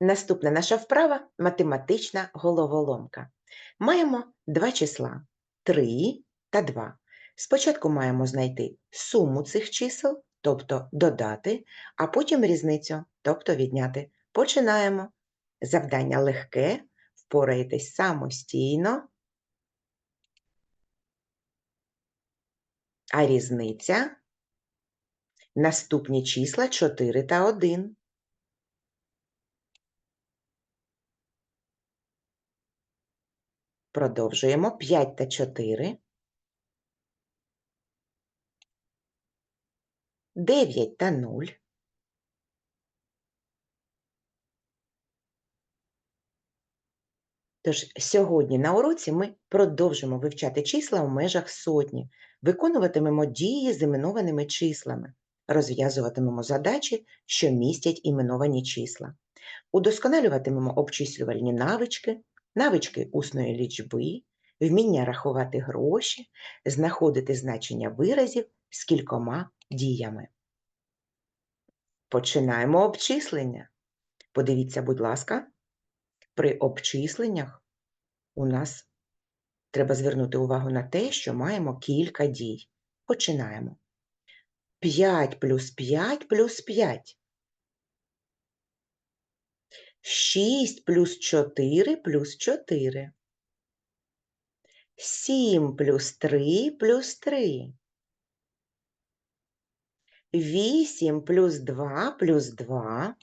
Наступна наша вправа математична головоломка. Маємо два числа 3 та 2. Спочатку маємо знайти суму цих чисел, тобто додати, а потім різницю, тобто відняти. Починаємо. Завдання легке, впораєтесь самостійно. А різниця наступні числа 4 та 1. Продовжуємо 5 та 4. 9 та 0. Тож сьогодні на уроці ми продовжимо вивчати числа у межах сотні, виконуватимемо дії з іменованими числами, розв'язуватимемо задачі, що містять іменовані числа, удосконалюватимемо обчислювальні навички, навички усної лічби, вміння рахувати гроші, знаходити значення виразів з кількома діями. Починаємо обчислення. Подивіться, будь ласка, при обчисленнях у нас треба звернути увагу на те, що маємо кілька дій. Починаємо. 5 плюс 5 плюс 5. 6 плюс 4 плюс 4. 7 плюс 3 плюс 3. 8 плюс 2 плюс 2.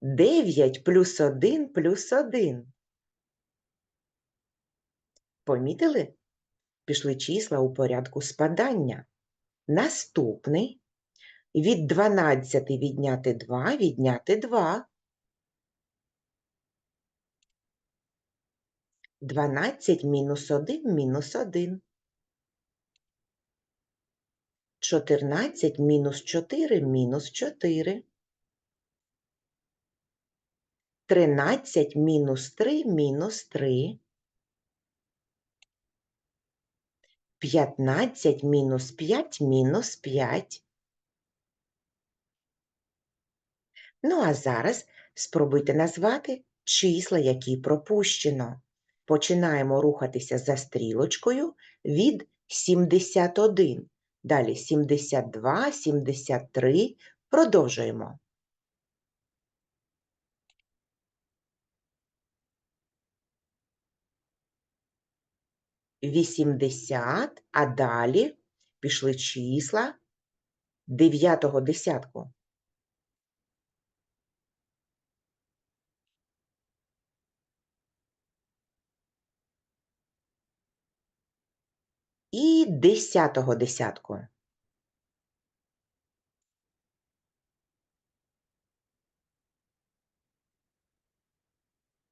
9 плюс 1 плюс 1. Помітили? Пішли числа у порядку спадання. Наступний від 12 відняти 2, відняти 2. 12 мінус 1 мінус 1. 14 мінус 4 мінус 4. 13 мінус 3 мінус 3. 15 мінус 5 мінус 5. Ну, а зараз спробуйте назвати числа, які пропущено. Починаємо рухатися за стрілочкою від 71. Далі 72, 73. Продовжуємо. Вісімдесят, а далі пішли числа дев'ятого десятку. І десятого десятку.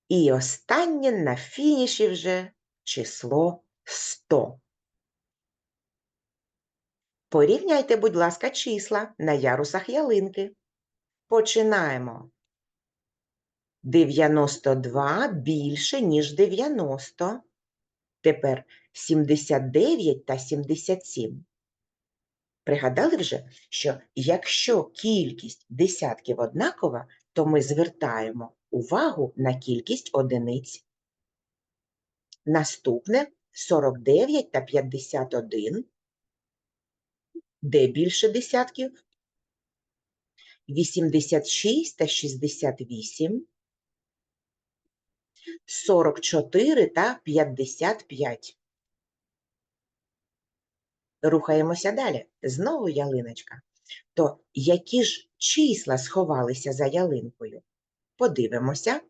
І останнє на фініші вже число 100. Порівняйте, будь ласка, числа на ярусах ялинки. Починаємо. 92 більше, ніж 90. Тепер 79 та 77. Пригадали вже, що якщо кількість десятків однакова, то ми звертаємо увагу на кількість одиниць. Наступне 49 та 51. Де більше десятків? 86 та 68. 44 та 55. Рухаємося далі. Знову ялиночка. То які ж числа сховалися за ялинкою? Подивимося.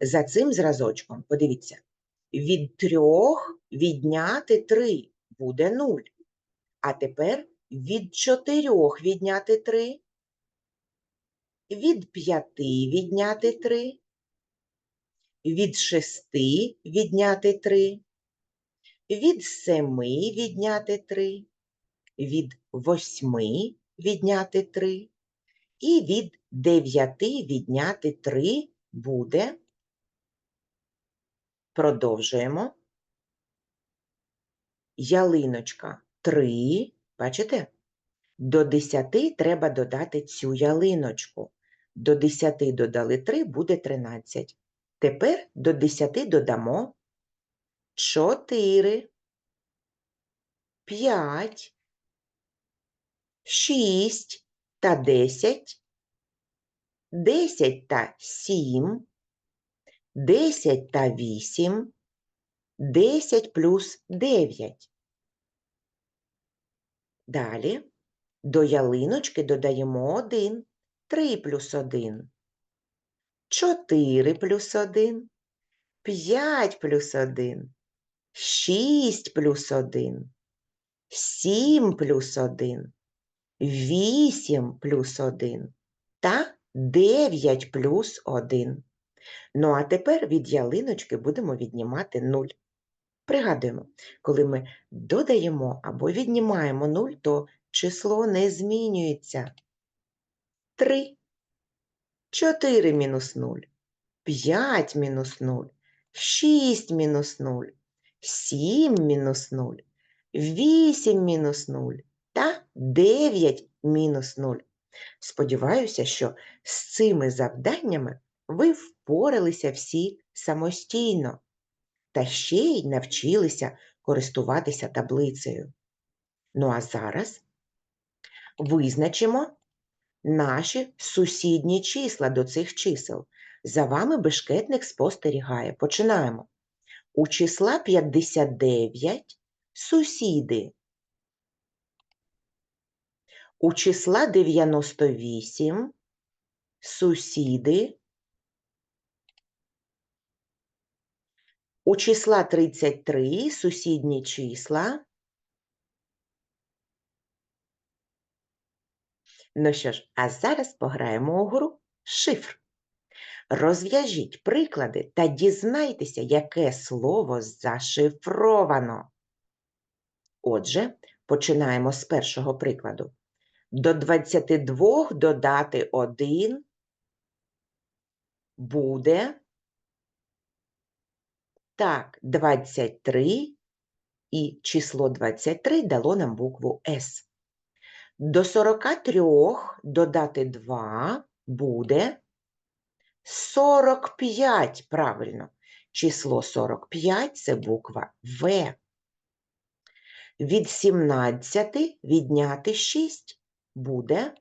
За цим зразочком, подивіться, від трьох відняти 3 буде 0. А тепер від чотирьох відняти 3, від п'яти відняти 3, від шести відняти 3, від семи відняти 3, від восьми відняти 3 і від дев'яти відняти 3 буде. Продовжуємо. Ялиночка 3. Бачите? До 10 треба додати цю ялиночку. До 10 додали 3 буде 13. Тепер до 10 додамо 4, 5, 6 та 10, 10 та 7, 10 та 8, 10 плюс 9. Далі до ялиночки додаємо 1, 3 плюс 1, 4 плюс 1, 5 плюс 1, 6 плюс 1, 7 плюс 1, 8 плюс 1 та 9 плюс 1. Ну а тепер від ялиночки будемо віднімати 0. Пригадуємо, коли ми додаємо або віднімаємо 0, то число не змінюється. 3, 4 мінус 0, 5 мінус 0, 6 мінус 0, 7 мінус 0, 8 мінус 0 та 9 мінус 0. Сподіваюся, що з цими завданнями ви впоралися всі самостійно та ще й навчилися користуватися таблицею. Ну а зараз визначимо наші сусідні числа до цих чисел. За вами бешкетник спостерігає. Починаємо. У числа 59 сусіди. У числа 98 сусіди. У числа 33 сусідні числа. Ну що ж, а зараз пограємо у гру шифр. Розв'яжіть приклади та дізнайтеся, яке слово зашифровано. Отже, починаємо з першого прикладу. До 22 додати 1 буде так, 23 і число 23 дало нам букву С. До 43 додати 2 буде 45, правильно. Число 45 – це буква В. Від 17 відняти 6 буде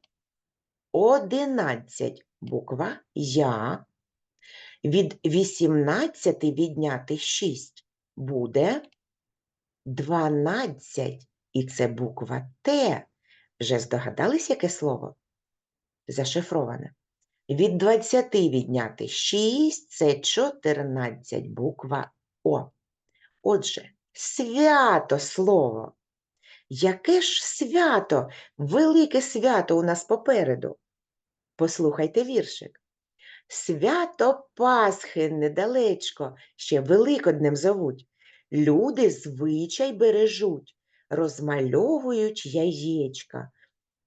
11, буква Я. Від 18 відняти 6 буде 12, і це буква Т. Вже здогадались, яке слово? Зашифроване. Від 20 відняти 6 це 14, буква О. Отже, свято слово. Яке ж свято, велике свято у нас попереду? Послухайте віршик. Свято Пасхи недалечко, ще Великоднем зовуть. Люди звичай бережуть, розмальовують яєчка,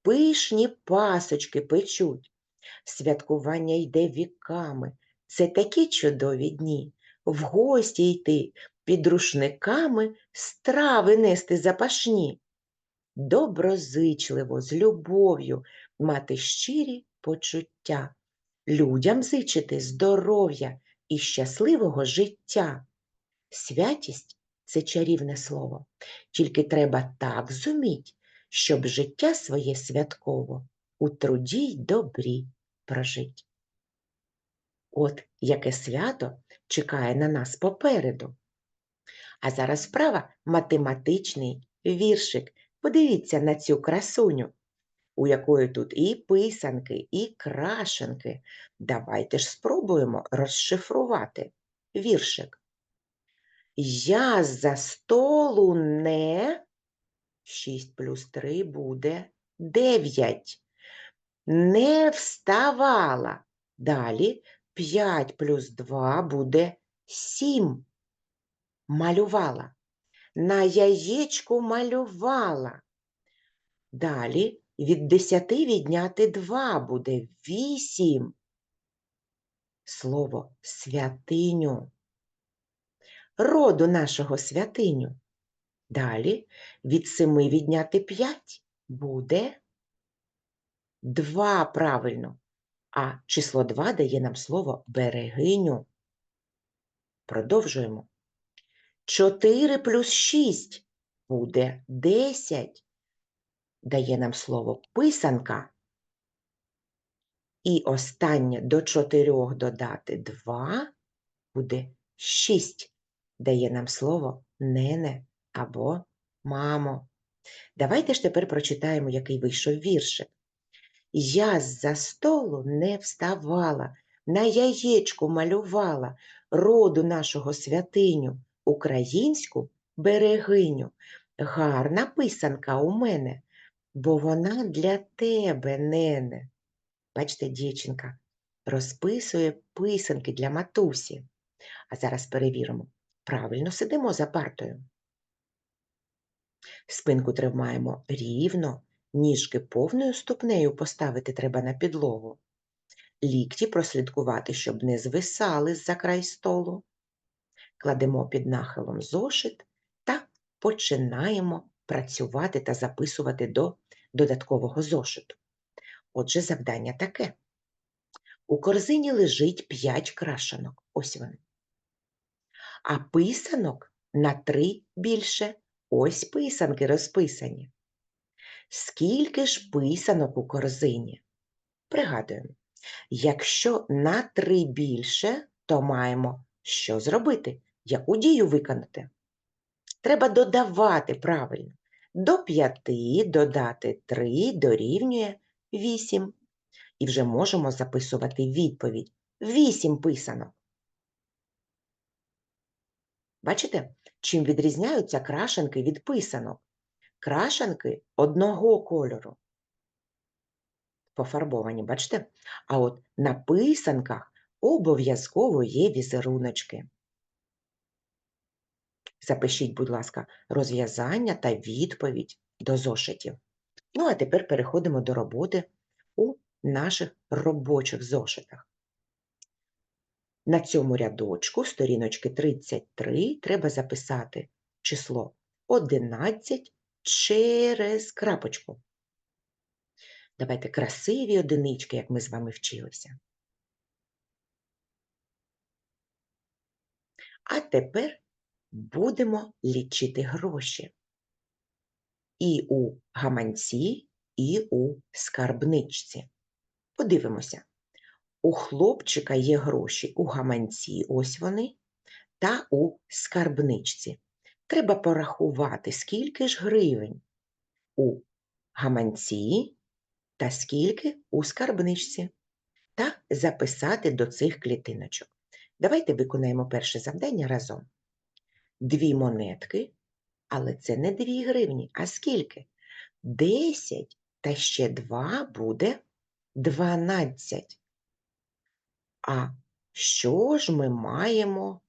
пишні пасочки печуть. Святкування йде віками. Це такі чудові дні. В гості йти, під рушниками страви нести запашні. Доброзичливо, з любов'ю мати щирі почуття, людям зичити здоров'я і щасливого життя. Святість це чарівне слово, тільки треба так зуміть, щоб життя своє святково у труді й добрі прожить. От яке свято чекає на нас попереду. А зараз вправа математичний віршик. Подивіться на цю красуню, у якої тут і писанки, і крашенки. Давайте ж спробуємо розшифрувати віршик. Я за столу не 6 плюс 3 буде 9. Не вставала. Далі 5 плюс 2 буде 7. Малювала. На яєчку малювала. Далі від 10 відняти 2 буде 8. Слово святиню. Роду нашого святиню. Далі від 7 відняти 5 буде 2 правильно. А число 2 дає нам слово берегиню. Продовжуємо. 4 плюс 6 буде 10. Дає нам слово писанка. І останнє до 4 додати 2 буде 6. Дає нам слово нене або мамо. Давайте ж тепер прочитаємо, який вийшов віршик. Я з-за столу не вставала, на яєчку малювала роду нашого святиню, українську берегиню. Гарна писанка у мене, бо вона для тебе, нене. Бачите, дівчинка розписує писанки для матусі. А зараз перевіримо. Правильно сидимо за партою. Спинку тримаємо рівно, ніжки повною ступнею поставити треба на підлогу. Лікті прослідкувати, щоб не звисали з за край столу. Кладемо під нахилом зошит та починаємо працювати та записувати до додаткового зошиту. Отже, завдання таке. У корзині лежить 5 крашенок. Ось вони. А писанок на 3 більше. Ось писанки розписані. Скільки ж писанок у корзині? Пригадуємо, якщо на 3 більше, то маємо що зробити? Яку дію виконати? Треба додавати правильно. До 5 додати 3 дорівнює 8. І вже можемо записувати відповідь. 8 писанок. Бачите, чим відрізняються крашенки від писанок? Крашенки одного кольору. Пофарбовані, бачите? А от на писанках обов'язково є візеруночки. Запишіть, будь ласка, розв'язання та відповідь до зошитів. Ну, а тепер переходимо до роботи у наших робочих зошитах. На цьому рядочку сторіночки 33 треба записати число 11 через крапочку. Давайте красиві одинички, як ми з вами вчилися. А тепер будемо лічити гроші. І у гаманці, і у скарбничці. Подивимося. У хлопчика є гроші у гаманці, ось вони, та у скарбничці. Треба порахувати, скільки ж гривень у гаманці та скільки у скарбничці, та записати до цих клітиночок. Давайте виконаємо перше завдання разом. Дві монетки, але це не дві гривні, а скільки? Десять та ще два буде дванадцять. А що ж ми маємо?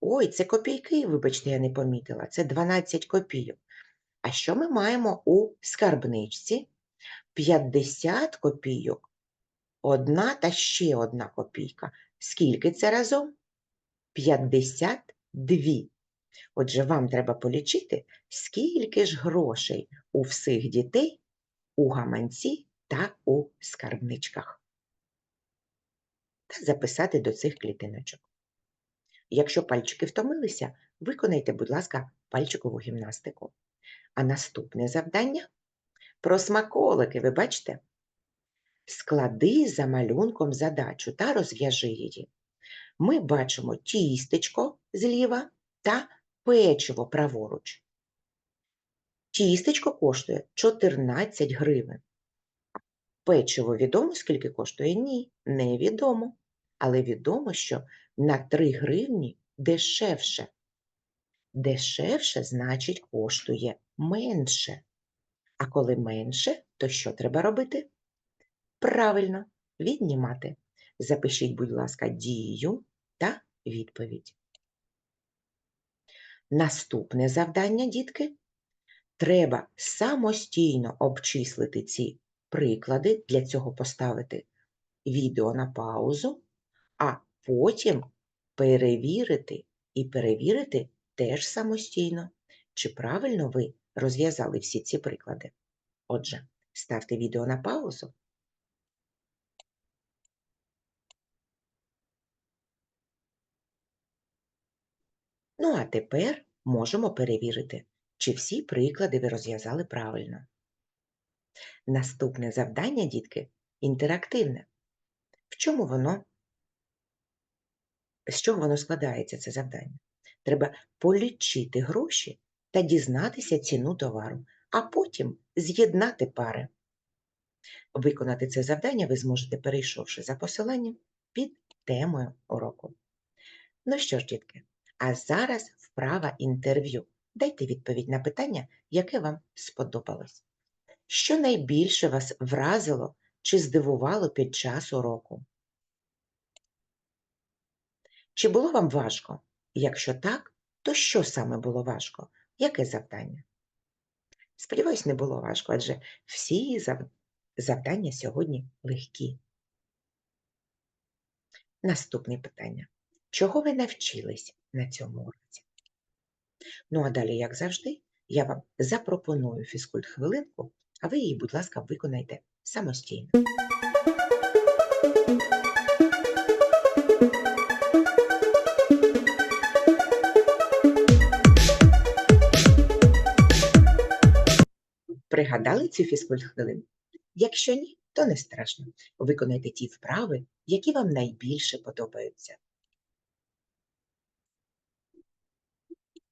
Ой, це копійки, вибачте, я не помітила. Це 12 копійок. А що ми маємо у скарбничці? 50 копійок. Одна та ще одна копійка. Скільки це разом? 52. Отже, вам треба полічити, скільки ж грошей у всіх дітей у гаманці та у скарбничках записати до цих клітиночок. Якщо пальчики втомилися, виконайте, будь ласка, пальчикову гімнастику. А наступне завдання про смаколики, ви бачите? Склади за малюнком задачу та розв'яжи її. Ми бачимо тістечко зліва та печиво праворуч. Тістечко коштує 14 гривень. Печиво відомо, скільки коштує? Ні, невідомо. Але відомо, що на 3 гривні дешевше. Дешевше, значить, коштує менше. А коли менше, то що треба робити? Правильно, віднімати. Запишіть, будь ласка, дію та відповідь. Наступне завдання, дітки. Треба самостійно обчислити ці приклади, для цього поставити відео на паузу, а потім перевірити і перевірити теж самостійно, чи правильно ви розв'язали всі ці приклади. Отже, ставте відео на паузу. Ну, а тепер можемо перевірити, чи всі приклади ви розв'язали правильно. Наступне завдання, дітки, інтерактивне. В чому воно з чого воно складається, це завдання? Треба полічити гроші та дізнатися ціну товару, а потім з'єднати пари. Виконати це завдання ви зможете, перейшовши за посиланням під темою уроку. Ну що ж, дітки, а зараз вправа інтерв'ю. Дайте відповідь на питання, яке вам сподобалось. Що найбільше вас вразило чи здивувало під час уроку? Чи було вам важко? Якщо так, то що саме було важко? Яке завдання? Сподіваюсь, не було важко, адже всі зав- завдання сьогодні легкі. Наступне питання. Чого ви навчились на цьому уроці? Ну а далі, як завжди, я вам запропоную фізкульт-хвилинку, а ви її, будь ласка, виконайте самостійно. Пригадали цю фізкульт-хвилину? Якщо ні, то не страшно. Виконайте ті вправи, які вам найбільше подобаються.